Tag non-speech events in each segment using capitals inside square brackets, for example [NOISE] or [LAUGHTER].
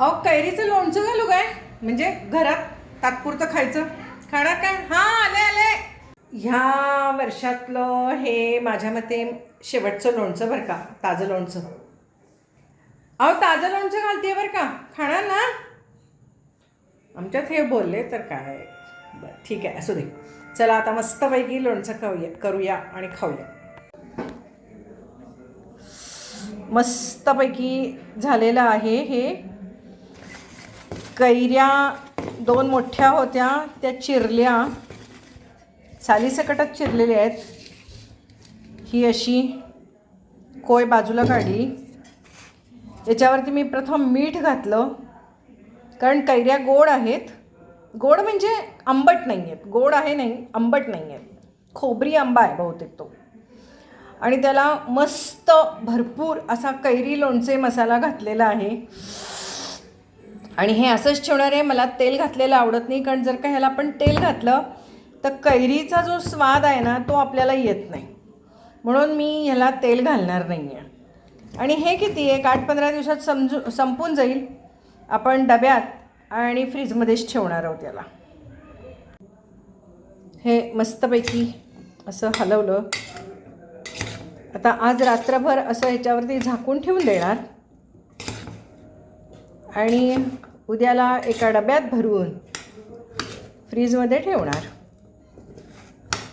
अहो कैरीचं लोणचं घालू काय? म्हणजे घरात तात्पुरतं खायचं? खाणार काय? हां आले आले. ह्या वर्षातलं हे माझ्या मते शेवटचं लोणचं बरं का ताजं लोणचं. अहो ताजं लोणचं घालते बरं का? खाणार ना? आमच्यात हे बोलले तर काय? बरं ठीक आहे असू दे. चला आता मस्तपैकी लोणचं खाऊया करूया आणि खाऊया. मस्तपैकी झालेलं आहे हे. कैऱ्या दोन मोठ्या होत्या त्या चिरल्या. सालीसकटच चिरलेल्या आहेत. ही अशी कोय बाजूला काढली. याच्यावरती मी प्रथम मीठ घातलं कारण कैऱ्या गोड आहेत. गोड म्हणजे आंबट नाही आहेत गोड आहे नाही आंबट नाही आहेत खोबरी आंबा आहे बहुतेक तो. आणि त्याला मस्त भरपूर असा कैरी लोणचे मसाला घातलेला आहे. आणि हे असंच ठेवणार आहे मला तेल घातलेलं आवडत नाही कारण जर का ह्याला आपण तेल घातलं तर कैरीचा जो स्वाद आहे ना तो आपल्याला येत नाही. म्हणून मी ह्याला तेल घालणार नाही आहे आणि हे किती एक आठ पंधरा दिवसात समजू संपून जाईल. आपण डब्यात आणि फ्रीजमध्येच ठेवणार आहोत त्याला हे मस्तपैकी असं हलवलं. आता आज रात्रभर असं ह्याच्यावरती झाकून ठेवून देणार. आणि उद्याला एका डब्यात भरून फ्रीजमध्ये ठेवणार.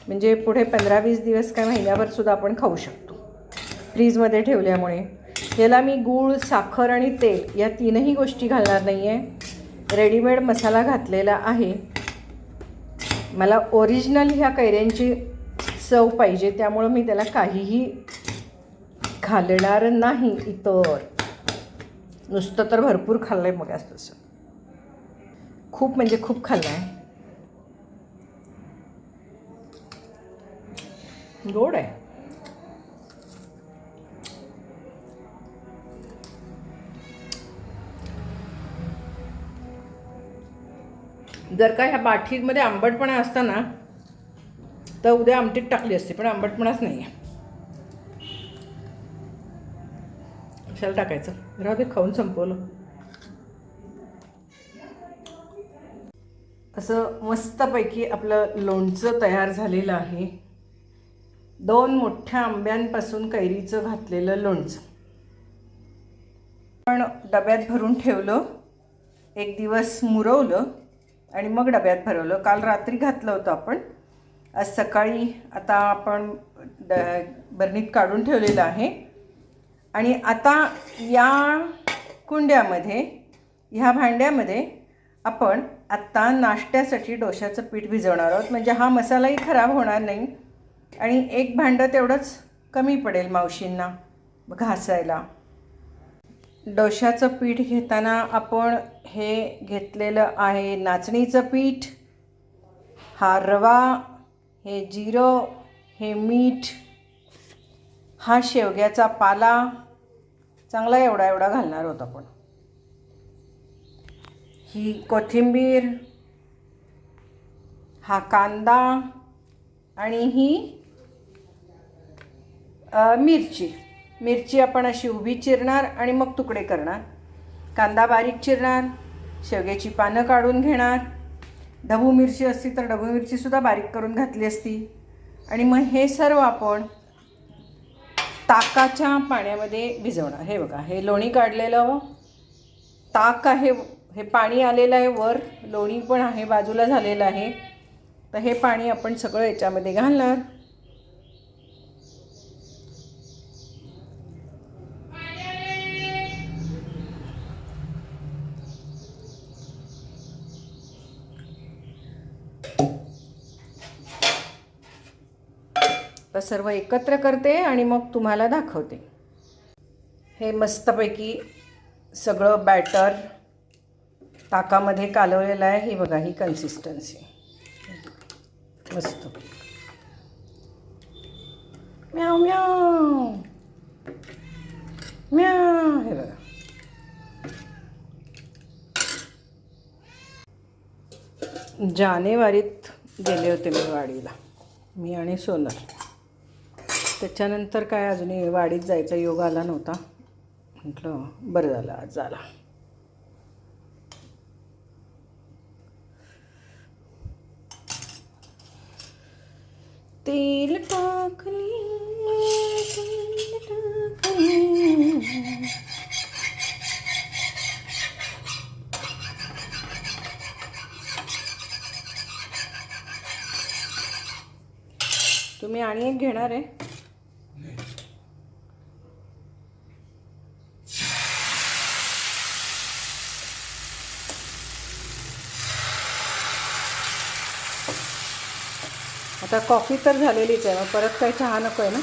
म्हणजे पुढे पंधरा वीस दिवस काय महिन्याभरसुद्धा आपण खाऊ शकतो. फ्रीजमध्ये ठेवल्यामुळे. याला मी गूळ साखर आणि तेल या तीनही गोष्टी घालणार नाही आहे रेडीमेड मसाला घातलेला आहे. मला ओरिजिनल ह्या कैऱ्यांची चव पाहिजे त्यामुळं मी त्याला काहीही घालणार नाही इतर. नुसतं तर भरपूर खाल्लं आहे मग तसं खूप म्हणजे खूप खाल्लं आहे गोड आहे. जर का ह्या बाठीमध्ये आंबटपणा असताना तर उद्या आमटीत टाकली असते पण आंबटपणाच नाही आहे कशाला टाकायचं. राहू दे खाऊन संपवलं. असं मस्तपैकी आपलं लोणचं तयार झालेलं आहे. दोन मोठ्या आंब्यांपासून कैरीचं घातलेलं लोणचं. पण डब्यात भरून ठेवलं एक दिवस मुरवलं आणि मग डब्यात भरवलं. काल रात्री घातलं होतं आपण. आज सकाळी आता आपण ड बरणीत काढून ठेवलेलं आहे. आणि आता या कुंड्यामध्ये ह्या भांड्यामध्ये आपण आत्ता नाश्त्यासाठी डोशाचं पीठ भिजवणार आहोत. म्हणजे हा मसालाही खराब होणार नाही. आणि एक भांडं तेवढंच कमी पडेल मावशींना घासायला. डोशाचं पीठ घेताना आपण हे घेतलेलं आहे नाचणीचं पीठ. हा रवा हे जिरं हे मीठ हा शेवग्याचा पाला चांगला एवढा एवढा घालणार होत आपण. ही कोथिंबीर हा कांदा आणि ही मिरची. मिरची आपण अशी उभी चिरणार आणि मग तुकडे करणार. कांदा बारीक चिरणार शेवग्याची पानं काढून घेणार. ढबू मिरची असती तर ढबू मिरचीसुद्धा बारीक करून घातली असती. आणि मग हे सर्व आपण ताकाच्या पाण्यामध्ये भिजवणार हे बघा हे लोणी काढलेलं ताक आहे हे पाणी आलेलं आहे वर. लोणी पण आहे बाजूला झालेलं आहे. तर हे पाणी आपण सगळं याच्यामध्ये घालणार. तर सर्व एकत्र करते आणि मग तुम्हाला दाखवते. हे मस्तपैकी सगळं बॅटर ताकामध्ये कालवलेलं आहे. ही बघा ही कन्सिस्टन्सी मस्त. म्याव म्याव. म्याव. हे बघा. जानेवारीत गेले होते मी वाडीला. मी आणि सोनल. त्याच्यानंतर काय अजूनही वाडीत जायचा योग आला नव्हता. म्हटलं बरं झालं आज झाला. तेल तुम्ही आणि एक घेणार आहे. आता कॉफी तर झालेलीच आहे मग परत काही चहा नको आहे ना?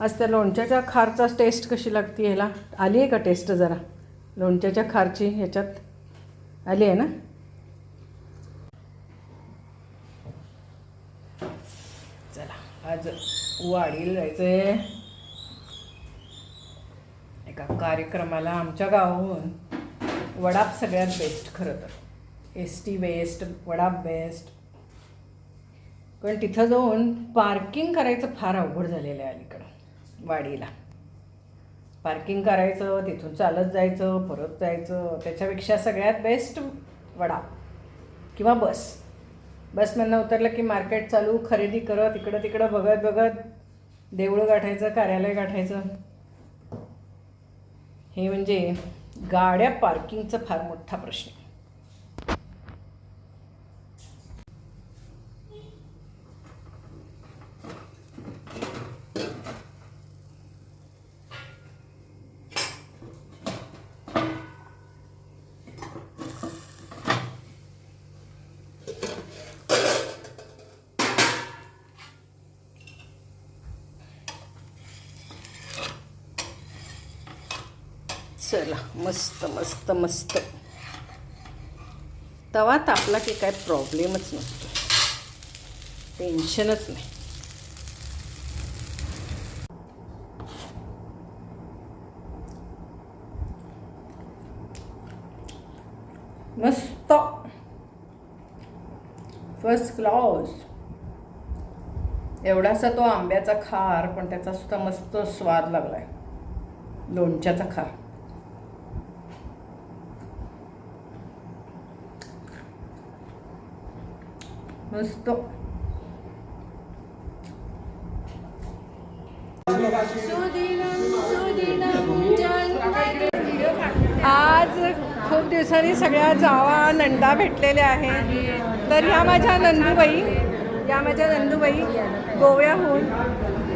आज त्या लोणच्याच्या खारचा टेस्ट कशी लागते ह्याला? आली आहे का टेस्ट जरा? लोणच्याच्या खारची ह्याच्यात? आली आहे ना? चला आज वाडीला जायचं आहे एका कार्यक्रमाला आमच्या गावाहून वडाप सगळ्यात बेस्ट खरं तर. एस टी बेस्ट वडाप बेस्ट पण तिथं जाऊन पार्किंग करायचं फार अवघड झालेलं आहे अलीकडं वाडीला पार्किंग करायचं तिथून चालत जायचं परत जायचं त्याच्यापेक्षा सगळ्यात बेस्ट वडा किंवा बस बसमधनं उतरलं की मार्केट चालू खरेदी करत इकडं तिकडं बघत बघत देऊळं गाठायचं कार्यालय गाठायचं. हे म्हणजे गाड्या पार्किंगचा फार मोठा प्रश्न. चला मस्त मस्त मस्त. तवा तापला की काय प्रॉब्लेमच नसतो. टेन्शनच नाही. मस्त. फर्स्ट क्लास एवढासा तो आंब्याचा खार पण त्याचा सुद्धा मस्त स्वाद लागलाय. लोणच्याचा खार. मस्त. आज खूप दिवसांनी सगळ्या जावा नंदा भेटलेल्या आहेत. तर ह्या माझ्या नंदूबाई या माझ्या नंदूबाई गोव्याहून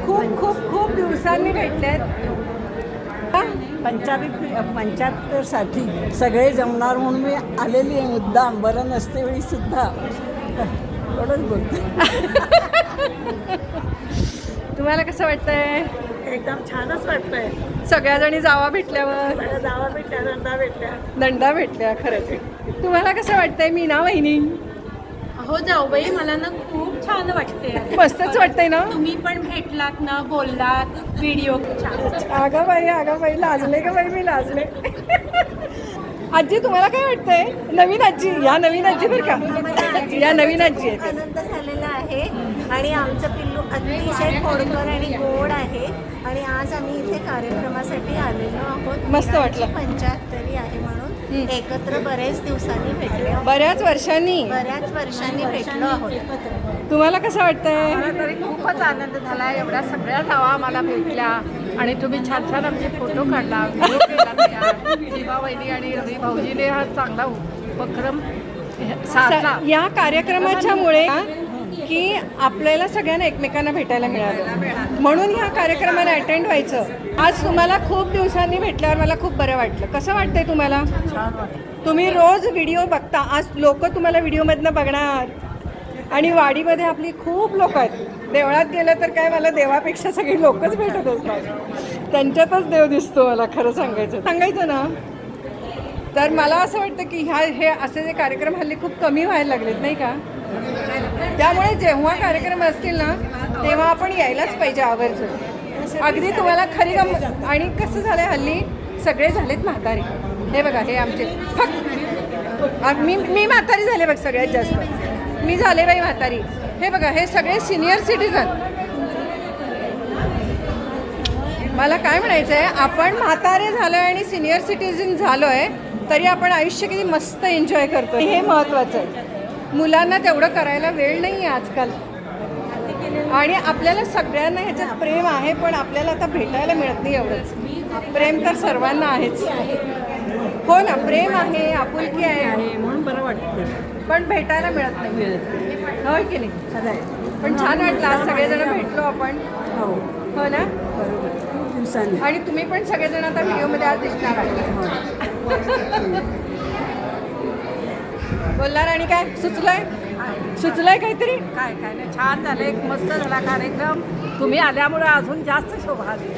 खूप खूप खूप दिवसांनी भेटल्यात. आहेत पंचायत पंच्याहत्तरसाठी सगळे जमणार म्हणून मी आलेली आहे. मुद्दाम बरं नसते वेळीसुद्धा थोडंच बोलते. [LAUGHS] तुम्हाला कसं वाटतंय? एकदम छानच वाटतंय. सगळ्याजणी जावा भेटल्यावर? सगळ्या जावा भेटल्या नंदा भेटल्या. दंडा भेटल्या खरंच. तुम्हाला कसं वाटतंय मीना वहिनी? हो जाऊबाई मला ना खूप छान वाटते मस्तच वाटतंय ना? तुम्ही पण भेटलात ना बोललात व्हिडिओ छान अगं बाई अगं बाई लाजले का बाई मी लाजले? आजी तुम्हाला काय वाटतंय? नवीन आजी या नवीन आजी बरं का? या नवीन आजी आहेत आनंद झालेला आहे. आणि आमचं पिल्लू अतिशय खोडकर आणि गोड आहे. आणि आज आम्ही इथे कार्यक्रमासाठी आलेलो आहोत. मस्त वाटलं. पंच्याहत्तरी आहे म्हणून. एकत्र बरेच दिवसांनी भेटलो. बऱ्याच वर्षांनी. बऱ्याच वर्षांनी भेटलो आहोत. तुम्हाला कसं वाटतंय? मला तरी खूपच आनंद झाला. एवढ्या सगळ्या जावा आम्हाला भेटल्या. आणि तुम्ही छान छान आमचे फोटो काढला. व्हिडिओ केला. आणि रवी भाऊजीने हा चांगला उपक्रम या कार्यक्रमाच्या मुळे की आपल्याला सगळ्यांना एकमेकांना भेटायला मिळालं. म्हणून ह्या कार्यक्रमाला अटेंड व्हायचं. आज तुम्हाला खूप दिवसांनी भेटल्यावर मला खूप बरं वाटलं. कसं वाटतंय तुम्हाला? तुम्ही रोज व्हिडिओ बघता. आज लोक तुम्हाला व्हिडिओमधनं बघणार. आणि वाडीमध्ये आपली खूप लोक आहेत. देवळात गेलं तर काय मला देवापेक्षा सगळी लोकच भेटत असतात. त्यांच्यातच देव दिसतो मला खरं सांगायचं सांगायचं ना? तर मला असं वाटतं की ह्या हे असे जे कार्यक्रम हल्ली खूप कमी व्हायला लागलेत नाही का? त्यामुळे जेव्हा कार्यक्रम असतील ना तेव्हा आपण यायलाच पाहिजे आवर्जून. अगदी तुम्हाला खरी गम आणि कसं झालंय हल्ली सगळे झालेत म्हातारे. हे बघा हे आमचे फक्त मी मी म्हातारी झाले बघ सगळ्यात जास्त. मी झाले बाई म्हातारी. हे बघा हे सगळे सिनियर सिटीजन. मला काय म्हणायचं आहे आपण म्हातारे झालो आहे आणि सिनियर सिटीजन झालो आहे तरी आपण आयुष्य किती मस्त एन्जॉय करतो हे महत्त्वाचं आहे. मुलांना तेवढं करायला वेळ नाही आहे आजकाल. आणि आपल्याला सगळ्यांना ह्याच्यात प्रेम आहे पण आपल्याला आता भेटायला मिळत नाही एवढंच. प्रेम तर सर्वांना आहेच. हो ना प्रेम आहे आपुलकी आहे. म्हणून बरं वाटतं पण भेटायला मिळत नाही. की नाही? पण छान वाटलं आज सगळेजण भेटलो आपण. हो. हो ना? दिवसांनी. आणि तुम्ही पण सगळेजण आता व्हिडिओमध्ये आज दिसणार आहात. बोलणार आणि काय? सुचलंय? सुचलंय काहीतरी? काय काय नाही. छान झालं. एक मस्त झाला कार्यक्रम. तुम्ही आल्यामुळे अजून जास्त शोभा आली.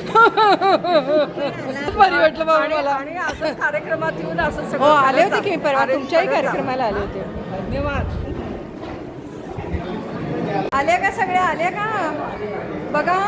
बरी वाटलं बाबा आणि- मला. आणि असंच कार्यक्रमात येऊन असं हो सगळं आले करत होते की. परवा? तुमच्याही. कार्यक्रमाला आले होते. धन्यवाद. आले का सगळे? आले का? बघा.